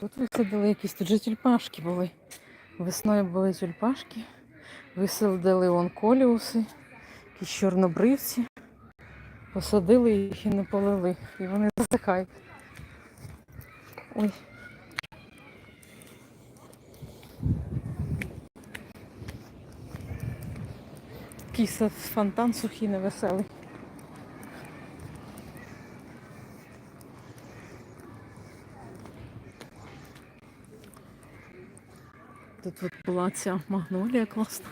Тут висадили якісь тут же тюльпашки були. Весною були тюльпашки. Висадили он коліуси, якісь чорнобривці. Посадили їх і не полили. І вони засихають. Ой. Такий фонтан сухий, невеселий. Тут от була ця магнолія класна.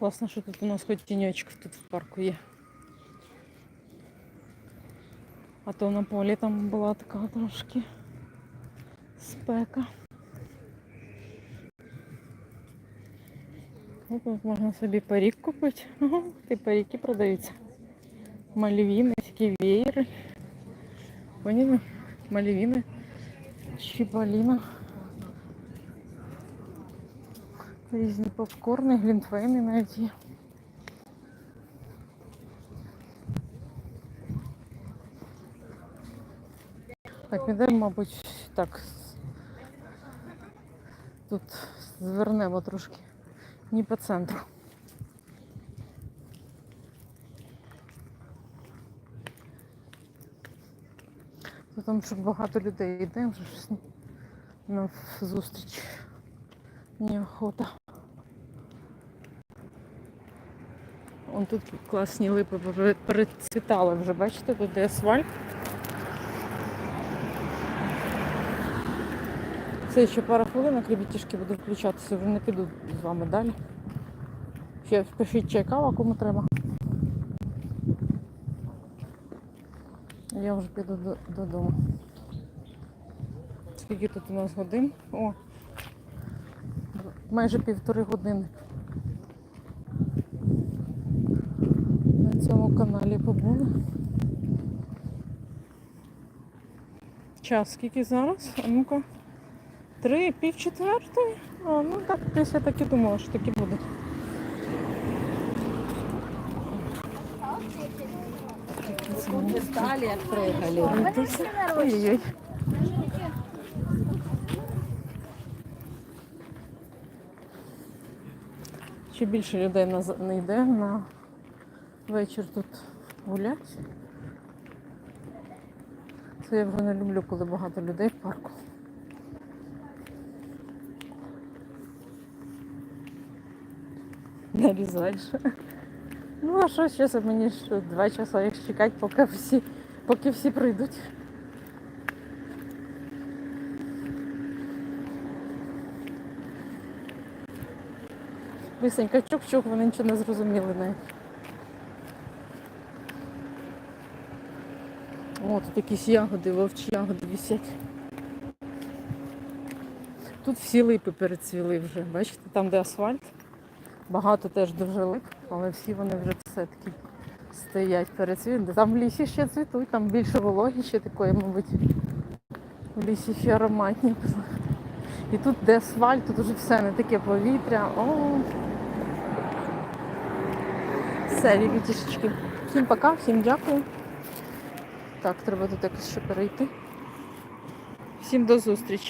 Класно, що тут у нас хоч тіньочок тут в парку є. А то на полі там була така трошки спека. Ну, Тут можна собі парік купити. Ага, і паріки продаються. Малівіни, такі веєри. Поняли? Малівіни, чіпаліна. Різні попкорни, глінтвейни навіть є. Так, підемо, мабуть, так. Тут звернемо трошки. Ні по центру. Там щоб багато людей йде, вже щось на зустріч. Неохота. Вон тут класні липи перецвітали вже, бачите, тут де асфальт. Це ще пара хвилинок, ребятішки, буду включатися, вже не піду з вами далі. Ще пишіть чай кава, кому треба. Я вже піду додому. Скільки тут у нас годин? О, майже півтори години. Цьому каналі побули. Час скільки зараз? А ну-ка. Три, пів четвертої. А, ну так, десь я так і думала, що таки буде. Ой-ой-ой. Ще більше людей не йде на вечір тут гулять. Це я вже не люблю, коли багато людей в парку. Нарізаєш. Ну а що зараз мені що, два часа їх чекати, поки всі, поки всі прийдуть. Висенька чук-чук, вони нічого не зрозуміли навіть. О, тут якісь ягоди, вовчі ягоди висять. Тут всі липи перецвіли вже. Бачите, там де асфальт. Багато теж дуже лип, але всі вони вже все-таки стоять перецвіли. Там в лісі ще цвітуть, там більше вологі ще такої, мабуть. В лісі ще ароматні. І тут, де асфальт, тут уже все не таке повітря. О, все, ребятішечки. Всім пока, всім дякую. Так, треба тут якось ще перейти. Всім до зустрічі.